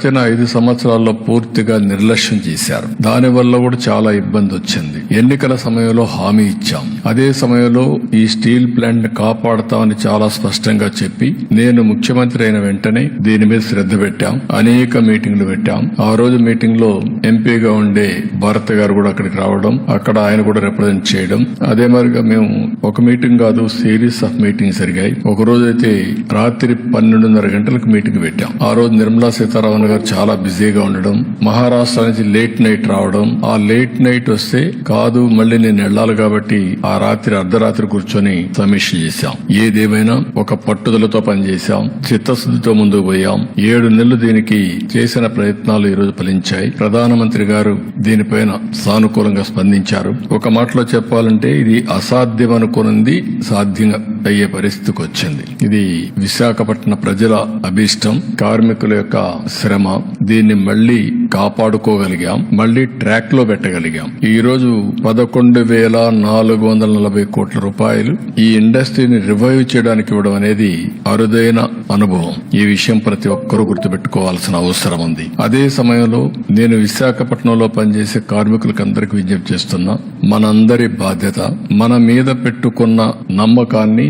గడిచిన ఐదు సంవత్సరాల్లో పూర్తిగా నిర్లక్ష్యం చేశారు. దానివల్ల కూడా చాలా ఇబ్బంది వచ్చింది. ఎన్నికల సమయంలో హామీ ఇచ్చాం. అదే సమయంలో ఈ స్టీల్ ప్లాంట్ని కాపాడతామని చాలా స్పష్టంగా చెప్పి నేను ముఖ్యమంత్రి అయిన వెంటనే దీని మీద శ్రద్ధ పెట్టాం. అనేక మీటింగ్లు పెట్టాం. ఆ రోజు మీటింగ్లో ఎంపీగా ఉండే భారత్ గారు కూడా అక్కడికి రావడం అక్కడ ఆయన కూడా రిప్రజెంట్ చేయడం. అదే మాదిరిగా మేము ఒక మీటింగ్ కాదు సిరీస్ ఆఫ్ మీటింగ్ జరిగాయి. ఒక రోజు అయితే రాత్రి పన్నెండున్నర గంటలకు మీటింగ్ పెట్టాం. ఆ రోజు నిర్మలా సీతారామన్ గారు చాలా బిజీగా ఉండడం మహారాష్ట్ర నుంచి లేట్ నైట్ రావడం. ఆ లేట్ నైట్ వస్తే కాదు మళ్ళీ నేను వెళ్ళాలి కాబట్టి ఆ రాత్రి అర్ధరాత్రి కూర్చొని సమీక్ష చేశాం. ఏదేమైనా ఒక పట్టుదలతో పనిచేశాం. చిత్తశుద్ధితో ముందుకు పోయాం. ఏడు నెలలు దీనికి చేసిన ప్రయత్నాలు ఈరోజు ఫలించాయి. ప్రధానమంత్రి గారు దీనిపైన సానుకూలంగా స్పందించారు. ఒక మాటలో చెప్పాలంటే ఇది అసాధ్యం అనుకున్నది సాధ్యంగా అయ్యే పరిస్థితికి వచ్చింది ఇది విశాఖపట్నం ప్రజల అభీష్టం కార్మికుల యొక్క శ్రమ దీన్ని మళ్ళీ కాపాడుకోగలిగాం మళ్ళీ ట్రాక్లో పెట్టగలిగాం. ఈ రోజు పదకొండు వేల నాలుగు వందల నలభై కోట్ల రూపాయలు ఈ ఇండస్ట్రీని రివైవ్ చేయడానికి ఇవ్వడం అనేది అరుదైన అనుభవం. ఈ విషయం ప్రతి ఒక్కరూ గుర్తుపెట్టుకోవాల్సిన అవసరం ఉంది. అదే సమయంలో నేను విశాఖపట్నంలో పనిచేసే కార్మికులకు అందరికి విజ్ఞప్తి చేస్తున్నా మనందరి బాధ్యత మన మీద పెట్టుకున్న నమ్మకాన్ని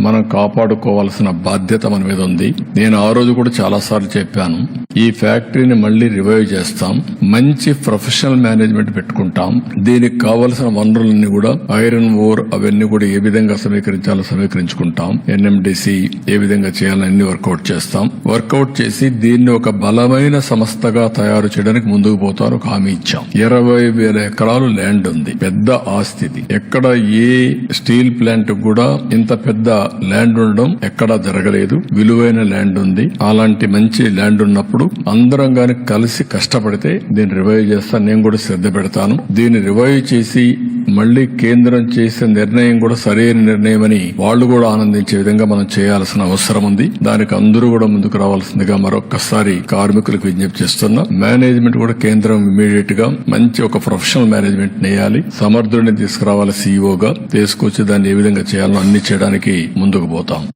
మనం కాపాడుకోవాల్సిన బాధ్యత మన మీద ఉంది. నేను ఆ రోజు కూడా చాలా సార్లు చెప్పాను. ఈ ఫ్యాక్టరీని మళ్ళీ రివైవ్ చేస్తాం. మంచి ప్రొఫెషనల్ మేనేజ్మెంట్ పెట్టుకుంటాం. దీనికి కావలసిన వనరులన్నీ కూడా ఐరన్ ఓర్ అవన్నీ కూడా ఏ విధంగా సమీకరించాలో సమీకరించుకుంటాం. ఎన్ఎండిసి ఏ విధంగా చేయాలని అన్ని వర్కౌట్ చేస్తాం. వర్కౌట్ చేసి దీన్ని ఒక బలమైన సంస్థగా తయారు చేయడానికి ముందుకు పోతారు. ఒక హామీ ఇచ్చాం. ఇరవై వేల ఎకరాలు ల్యాండ్ ఉంది. పెద్ద ఆస్తిది. ఎక్కడ ఏ స్టీల్ ప్లాంట్ కూడా ఇంత పెద్ద ల్యాండ్ ఉండడం ఎక్కడా జరగలేదు. విలువైన ల్యాండ్ ఉంది. అలాంటి మంచి ల్యాండ్ ఉన్నప్పుడు అందరం గాని కలిసి కష్టపడితే దీన్ని రివైవ్ చేస్తాను నేను కూడా శ్రద్ధ పెడతాను. దీన్ని రివైవ్ చేసి మళ్ళీ కేంద్రం చేసే నిర్ణయం కూడా సరైన నిర్ణయం అని వాళ్ళు కూడా ఆనందించే విధంగా మనం చేయాల్సిన అవసరం ఉంది. దానికి అందరూ కూడా ముందుకు రావాల్సిందిగా మరొక్కసారి కార్మికులకు విజ్ఞప్తి చేస్తున్నా. మేనేజ్మెంట్ కూడా కేంద్రం ఇమీడియట్గా మంచి ఒక ప్రొఫెషనల్ మేనేజ్మెంట్ నేయాలి. సమర్థుడిని తీసుకురావాలి సీఈఓగా తీసుకొచ్చి దాన్ని ఏ విధంగా చేయాలో అన్ని చేయడానికి ముందుకు పోతాం.